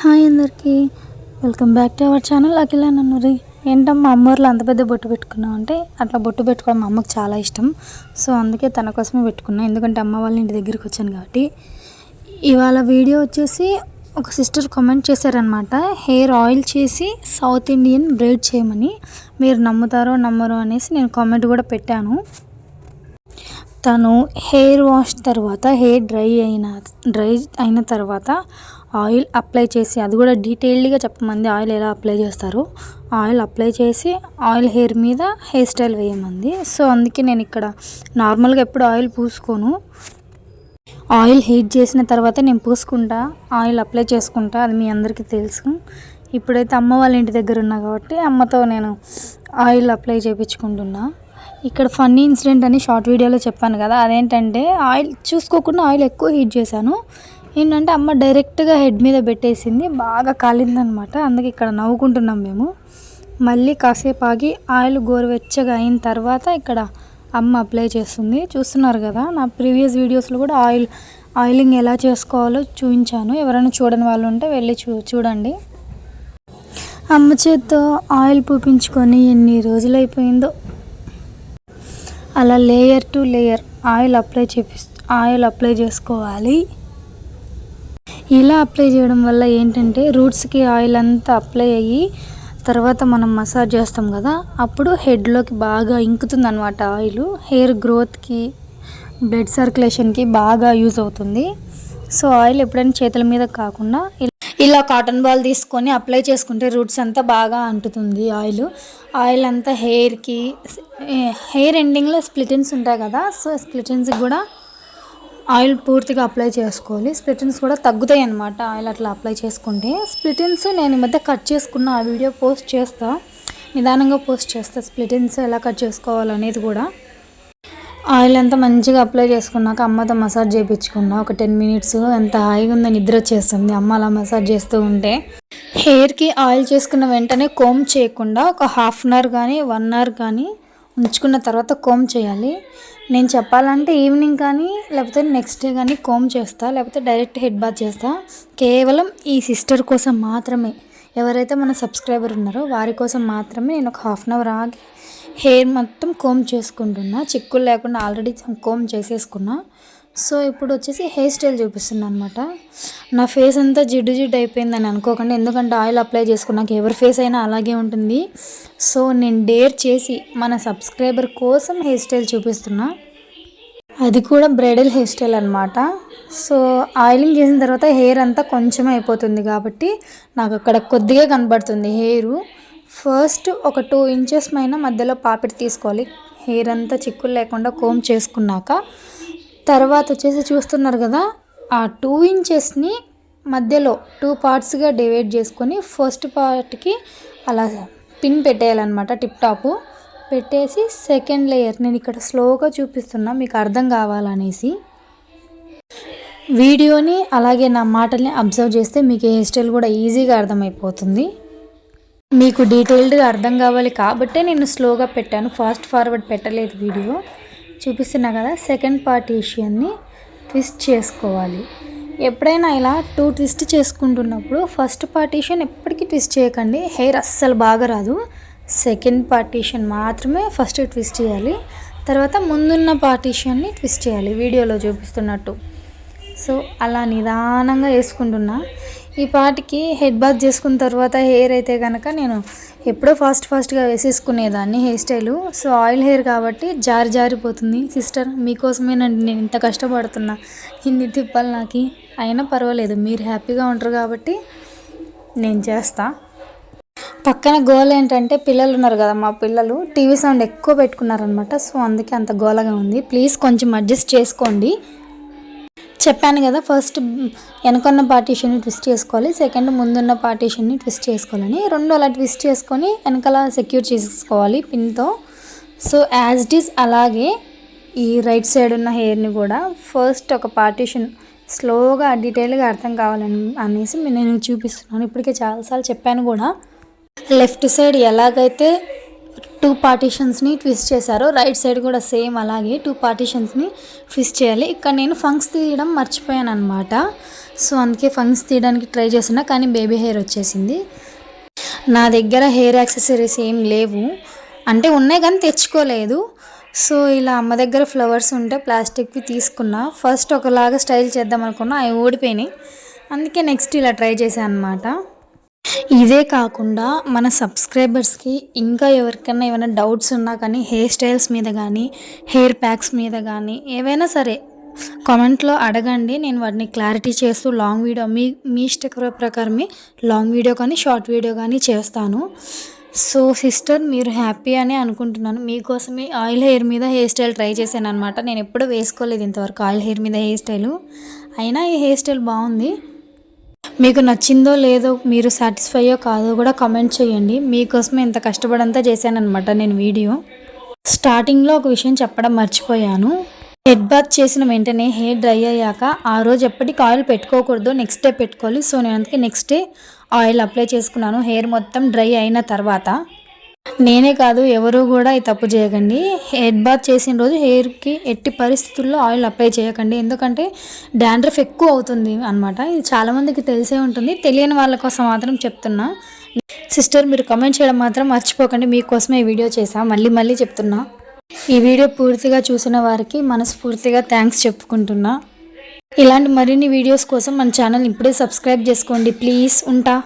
Hi అందరికీ. Welcome back to our channel. Akhila Nannuri ఏంటమ్మా అమ్మూర్లో అంత పెద్ద బొట్టు పెట్టుకున్నాం అంటే అట్లా బొట్టు పెట్టుకోవడం మా అమ్మకు చాలా ఇష్టం. సో అందుకే తన కోసమే పెట్టుకున్నాను ఎందుకంటే అమ్మ వాళ్ళ ఇంటి దగ్గరికి వచ్చాను కాబట్టి. ఇవాళ వీడియో వచ్చేసి ఒక సిస్టర్ కామెంట్ చేశారనమాట హెయిర్ ఆయిల్ చేసి సౌత్ ఇండియన్ బ్రైడ్ చేయమని. మీరు నమ్ముతారో నమ్మరో అనేసి నేను కామెంట్ కూడా పెట్టాను. తను హెయిర్ వాష్ తర్వాత హెయిర్ డ్రై అయిన డ్రై అయిన తర్వాత ఆయిల్ అప్లై చేసి అది కూడా డీటెయిల్డ్గా చెప్పమంది ఆయిల్ ఎలా అప్లై చేస్తారు. ఆయిల్ అప్లై చేసి ఆయిల్ హెయిర్ మీద హెయిర్ స్టైల్ వేయమంది. సో అందుకే నేను ఇక్కడ నార్మల్గా ఎప్పుడు ఆయిల్ పూసుకోను. ఆయిల్ హీట్ చేసిన తర్వాత నేను పూసుకుంటా ఆయిల్ అప్లై చేసుకుంటా అది మీ అందరికీ తెలుసు. ఇప్పుడైతే అమ్మ వాళ్ళ ఇంటి దగ్గర ఉన్నా కాబట్టి అమ్మతో నేను ఆయిల్ అప్లై చేయించుకుంటున్నా ఇక్కడ ఫన్నీ ఇన్సిడెంట్ అని షార్ట్ వీడియోలో చెప్పాను కదా అదేంటంటే ఆయిల్ చూసుకోకుండా ఆయిల్ ఎక్కువ హీట్ చేశాను. ఏంటంటే అమ్మ డైరెక్ట్గా హెడ్ మీద పెట్టేసింది. బాగా కాలిందనమాట. అందుకే ఇక్కడ నవ్వుకుంటున్నాం మేము. మళ్ళీ కాసేపు ఆగి ఆయిల్ గోరువెచ్చగా అయిన తర్వాత ఇక్కడ అమ్మ అప్లై చేస్తుంది. చూస్తున్నారు కదా నా ప్రీవియస్ వీడియోస్లో కూడా ఆయిల్ ఆయిలింగ్ ఎలా చేసుకోవాలో చూపించాను. ఎవరైనా చూడని వాళ్ళు ఉంటే వెళ్ళి చూ చూడండి. అమ్మ చేత్తో ఆయిల్ పూపించుకొని ఎన్ని రోజులు అయిపోయిందో అలా layer to layer oil apply చేపి ఆయిల్ అప్లై చేసుకోవాలి. ఇలా అప్లై చేయడం వల్ల ఏంటంటే రూట్స్కి ఆయిల్ అంతా అప్లై అయ్యి తర్వాత మనం మసాజ్ చేస్తాం కదా అప్పుడు హెడ్లోకి బాగా ఇంకుతుంది అనమాట ఆయిల్ హెయిర్ గ్రోత్కి బ్లడ్ సర్క్యులేషన్కి బాగా యూజ్ అవుతుంది. సో ఆయిల్ ఎప్పుడైనా చేతుల మీద కాకుండా ఇలా కాటన్ బాల్ తీసుకొని అప్లై చేసుకుంటే రూట్స్ అంతా బాగా అంటుతుంది ఆయిల్ ఆయిల్ అంతా హెయిర్కి హెయిర్ ఎండింగ్లో స్ప్లిటన్స్ ఉంటాయి కదా సో స్ప్లిటన్స్కి కూడా ఆయిల్ పూర్తిగా అప్లై చేసుకోవాలి. స్ప్లిటిన్స్ కూడా తగ్గుతాయి అనమాట ఆయిల్ అట్లా అప్లై చేసుకుంటే. స్ప్లిటిన్స్ నేను ఈ మధ్య కట్ చేసుకున్న ఆ వీడియో పోస్ట్ చేస్తా. నిదానంగా పోస్ట్ చేస్తా స్ప్లిటిన్స్ ఎలా కట్ చేసుకోవాలనేది కూడా. ఆయిల్ అంతా మంచిగా అప్లై చేసుకున్నాక అమ్మతో మసాజ్ చేయించుకున్నా. ఒక టెన్ మినిట్స్ ఎంత హాయిగా ఉందో నిద్ర వచ్చేస్తుంది. అమ్మ అలా మసాజ్ చేస్తూ ఉంటే. హెయిర్కి ఆయిల్ చేసుకున్న వెంటనే కోమ్ చేయకుండా ఒక హాఫ్ అన్ అవర్ కానీ వన్ అవర్ కానీ ఉంచుకున్న తర్వాత కోమ్ చేయాలి. నేను చెప్పాలంటే ఈవినింగ్ కానీ లేకపోతే నెక్స్ట్ డే కానీ కోమ్ చేస్తా లేకపోతే డైరెక్ట్ హెడ్ బాత్ చేస్తా. కేవలం ఈ సిస్టర్ కోసం మాత్రమే. ఎవరైతే మన సబ్స్క్రైబర్ ఉన్నారో వారి కోసం మాత్రమే నేను ఒక హాఫ్ అన్ అవర్ ఆగి హెయిర్ మొత్తం కోమ్ చేసుకుంటున్నా. చిక్కులు లేకుండా ఆల్రెడీ కోమ్ చేసేసుకున్నా. సో ఇప్పుడు వచ్చేసి హెయిర్ స్టైల్ చూపిస్తుంది అనమాట నా ఫేస్ అంతా జిడ్డు జిడ్డు అయిపోయిందని అనుకోకండి. ఎందుకంటే ఆయిల్ అప్లై చేసుకున్నాక ఎవరి ఫేస్ అయినా అలాగే ఉంటుంది. సో నేను డేర్ చేసి మన సబ్స్క్రైబర్ కోసం హెయిర్ స్టైల్ చూపిస్తున్నా. అది కూడా బ్రైడల్ హెయిర్ స్టైల్ అనమాట సో ఆయిలింగ్ చేసిన తర్వాత హెయిర్ అంతా కొంచెం అయిపోతుంది కాబట్టి నాకు అక్కడ కొద్దిగా కనబడుతుంది హెయిర్. ఫస్ట్ ఒక టూ ఇంచెస్ పైన మధ్యలో పాపిడి తీసుకోవాలి. హెయిర్ అంతా చిక్కులు లేకుండా కోమ్ చేసుకున్నాక తర్వాత వచ్చేసి చూస్తున్నారు కదా ఆ టూ ఇంచెస్ని మధ్యలో టూ పార్ట్స్గా డివైడ్ చేసుకొని ఫస్ట్ పార్ట్కి అలా పిన్ పెట్టేయాలన్నమాట టిప్ టాప్ పెట్టేసి సెకండ్ లేయర్ నేను ఇక్కడ స్లోగా చూపిస్తున్నా మీకు అర్థం కావాలనేసి. వీడియోని అలాగే నా మాటల్ని అబ్జర్వ్ చేస్తే మీకు హెయిర్ స్టైల్ కూడా ఈజీగా అర్థమైపోతుంది. మీకు డీటెయిల్డ్గా అర్థం కావాలి కాబట్టే నేను స్లోగా పెట్టాను ఫాస్ట్ ఫార్వర్డ్ పెట్టలేదు వీడియో. చూపిస్తున్నా కదా సెకండ్ పార్టీషియన్ని ట్విస్ట్ చేసుకోవాలి. ఎప్పుడైనా ఇలా టూ ట్విస్ట్ చేసుకుంటున్నప్పుడు ఫస్ట్ పార్టీషన్ ఎప్పటికీ ట్విస్ట్ చేయకండి. హెయిర్ అస్సలు బాగా రాదు. సెకండ్ పార్టీషన్ మాత్రమే ఫస్ట్ ట్విస్ట్ చేయాలి. తర్వాత ముందున్న పార్టీషన్ని ట్విస్ట్ చేయాలి. వీడియోలో చూపిస్తున్నట్టు. సో అలా నిదానంగా వేసుకుంటున్నా. ఈ పాటికి హెడ్ బాత్ చేసుకున్న తర్వాత హెయిర్ అయితే కనుక నేను ఎప్పుడో ఫాస్ట్ ఫాస్ట్గా వేసేసుకునేదాన్ని hair style. So oil hair కాబట్టి జారి జారిపోతుంది. సిస్టర్ మీకోసమేనండి నేను ఇంత కష్టపడుతున్నా. ఇన్ని తిప్పాలి నాకు. అయినా పర్వాలేదు మీరు హ్యాపీగా ఉంటారు కాబట్టి నేను చేస్తా. పక్కన గోల్ ఏంటంటే పిల్లలు ఉన్నారు కదా మా పిల్లలు టీవీ సౌండ్ ఎక్కువ పెట్టుకున్నారనమాట. సో అందుకే అంత గోలగా ఉంది. ప్లీజ్ కొంచెం అడ్జస్ట్ చేసుకోండి. చెప్పాను కదా ఫస్ట్ వెనకున్న పార్టీషన్ని ట్విస్ట్ చేసుకోవాలి సెకండ్ ముందున్న పార్టీషన్ని ట్విస్ట్ చేసుకోవాలని. రెండు అలా ట్విస్ట్ చేసుకొని వెనకాల సెక్యూర్ చేసుకోవాలి పిన్తో సో యాజ్ ఇట్ ఈస్ అలాగే ఈ రైట్ సైడ్ ఉన్న హెయిర్ని కూడా ఫస్ట్ ఒక పార్టీషన్ స్లోగా డీటెయిల్గా అర్థం కావాలని అనేసి నేను చూపిస్తున్నాను. ఇప్పటికే చాలాసార్లు చెప్పాను కూడా. లెఫ్ట్ సైడ్ ఎలాగైతే టూ పార్టీషన్స్ని ట్విస్ట్ చేశారు. రైట్ సైడ్ కూడా సేమ్ అలాగే టూ పార్టీషన్స్ని ట్విస్ట్ చేయాలి. ఇక్కడ నేను ఫంక్స్ తీయడం మర్చిపోయాను అనమాట సో అందుకే ఫంగ్స్ తీయడానికి ట్రై చేస్తున్నా కానీ బేబీ హెయిర్ వచ్చేసింది. నా దగ్గర హెయిర్ యాక్సెసరీస్ ఏం లేవు. అంటే ఉన్నాయి కానీ తెచ్చుకోలేదు. సో ఇలా అమ్మ దగ్గర ఫ్లవర్స్ ఉంటే ప్లాస్టిక్వి తీసుకున్నా. ఫస్ట్ ఒకలాగా స్టైల్ చేద్దాం అనుకున్నా అవి ఓడిపోయినాయి అందుకే నెక్స్ట్ ఇలా ట్రై చేశాను అనమాట ఇదే కాకుండా మన సబ్స్క్రైబర్స్కి ఇంకా ఎవరికైనా ఏమైనా డౌట్స్ ఉన్నా కానీ హెయిర్ స్టైల్స్ మీద కానీ హెయిర్ ప్యాక్స్ మీద కానీ ఏవైనా సరే కామెంట్లో అడగండి. నేను వాటిని క్లారిటీ చేస్తూ లాంగ్ వీడియో మీ మీ ఇష్ట ప్రకారమే లాంగ్ వీడియో కానీ షార్ట్ వీడియో కానీ చేస్తాను. సో సిస్టర్ మీరు హ్యాపీ అని అనుకుంటున్నాను. మీకోసమే ఆయిల్ హెయిర్ మీద హెయిర్ స్టైల్ ట్రై చేశాను అనమాట నేను ఎప్పుడూ వేసుకోలేదు ఇంతవరకు ఆయిల్ హెయిర్ మీద హెయిర్ స్టైలు. అయినా ఈ హెయిర్ స్టైల్ బాగుంది. మీకు నచ్చిందో లేదో మీరు సాటిస్ఫైయో కాదో కూడా కమెంట్ చేయండి. మీకోసమే ఇంత కష్టపడంతా చేశానమాట నేను వీడియో. స్టార్టింగ్లో ఒక విషయం చెప్పడం మర్చిపోయాను. హెడ్ బాత్ చేసిన వెంటనే హెయిర్ డ్రై అయ్యాక ఆ రోజు ఎప్పటికి ఆయిల్ పెట్టుకోకూడదు. నెక్స్ట్ డే పెట్టుకోవాలి. సో నేను అందుకే నెక్స్ట్ డే ఆయిల్ అప్లై చేసుకున్నాను. హెయిర్ మొత్తం డ్రై అయిన తర్వాత. నేనే కాదు ఎవరు కూడా ఈ తప్పు చేయకండి. హెడ్ బాత్ చేసిన రోజు హెయిర్కి ఎట్టి పరిస్థితుల్లో ఆయిల్ అప్లై చేయకండి. ఎందుకంటే డాండ్రఫ్ ఎక్కువ అవుతుంది అనమాట ఇది చాలామందికి తెలిసే ఉంటుంది. తెలియని వాళ్ళ కోసం మాత్రం చెప్తున్నా. సిస్టర్ మీరు కమెంట్ చేయడం మాత్రం మర్చిపోకండి. మీకోసమే ఈ వీడియో చేసా మళ్ళీ మళ్ళీ చెప్తున్నా. ఈ వీడియో పూర్తిగా చూసిన వారికి మనస్ఫూర్తిగా థ్యాంక్స్ చెప్పుకుంటున్నా. ఇలాంటి మరిన్ని వీడియోస్ కోసం మన ఛానల్ ఇప్పుడే సబ్స్క్రైబ్ చేసుకోండి. ప్లీజ్ ఉంటా.